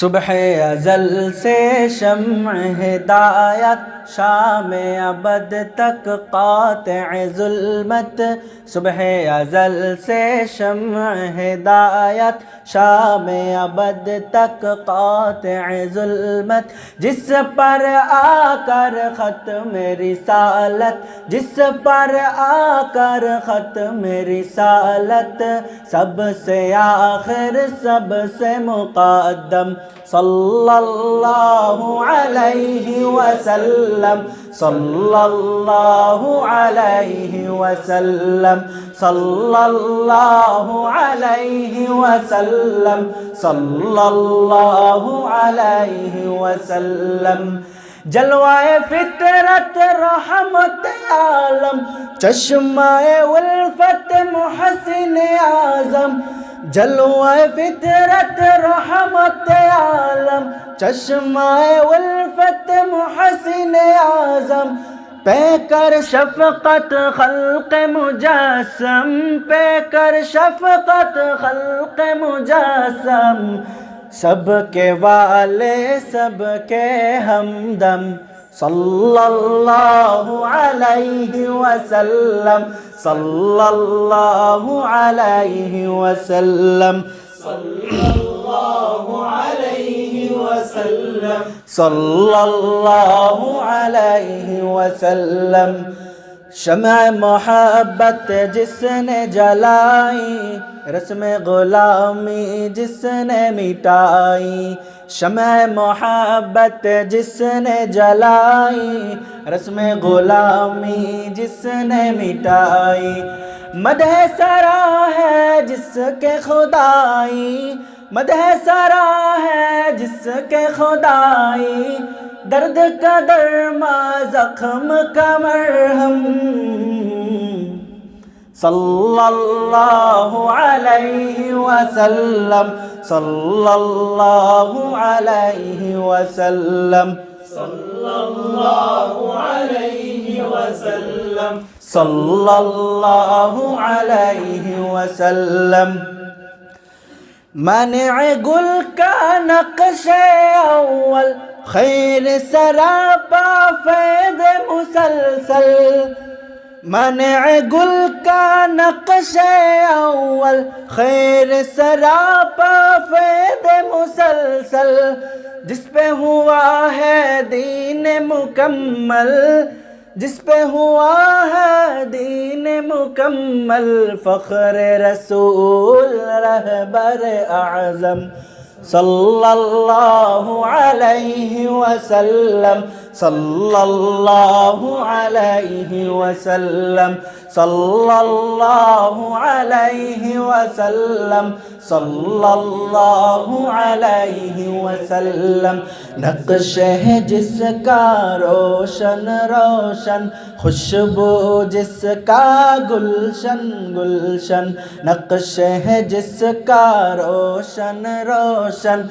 صبح ازل سے شمع ہدایت، شام ابد تک قاطع ظلمت۔ صبح ازل سے شمع ہدایت، شام ابد تک قاطع ظلمت۔ جس پر آ کر ختم رسالت، جس پر آ کر ختم رسالت۔ سب سے آخر، سب سے مقدم صلى الله عليه وسلم. صلى الله عليه وسلم. صلى الله عليه وسلم. صلى الله عليه وسلم. جلوائے فطرت رحمت عالم. چشمائے والفت محسن اعظم. جلوائے فطرت رحمت چشمائے والفت محسن عظم پہ کر شفقت خلق مجسم پہ کر شفقت خلق مجسم سب کے والے سب کے حمدم صلى الله عليه وسلم صلى الله عليه وسلم صلى الله عليه وسلم. صلی اللہ عليه وسلم. شمع محبت جس نے جلائی، رسم غلامی جس نے مٹائی. شمع محبت جس نے جلائی، رسم غلامی جس نے مٹائی. مدح سرا ہے جس کے خدائی मदह सरा है जिसके खुदाई दर्द का दरमा जख्म का मरहम सल्लल्लाहु अलैहि वसल्लम सल्लल्लाहु अलैहि वसल्लम सल्लल्लाहु अलैहि वसल्लम सल्लल्लाहु अलैहि वसल्लम منع گل کا نقش اول، خیر سراپا فید مسلسل منع گل کا نقش اول خیر سراپا فید مسلسل جس پہ ہوا ہے دین مکمل जिस पे हुआ है दीन मुकम्मल फ़ख्र रसूल रहबर आज़म सल्लल्लाहु अलैहि वसल्लम सल्लल्लाहु अलैहि वसल्लम सल्लल्लाहु अलैहि वसल्लम सल्लल्लाहु अलैहि वसल्लम नक्श है जिसका रोशन रोशन खुशबू जिसका गुलशन गुलशन नक्श है जिसका रोशन रोशन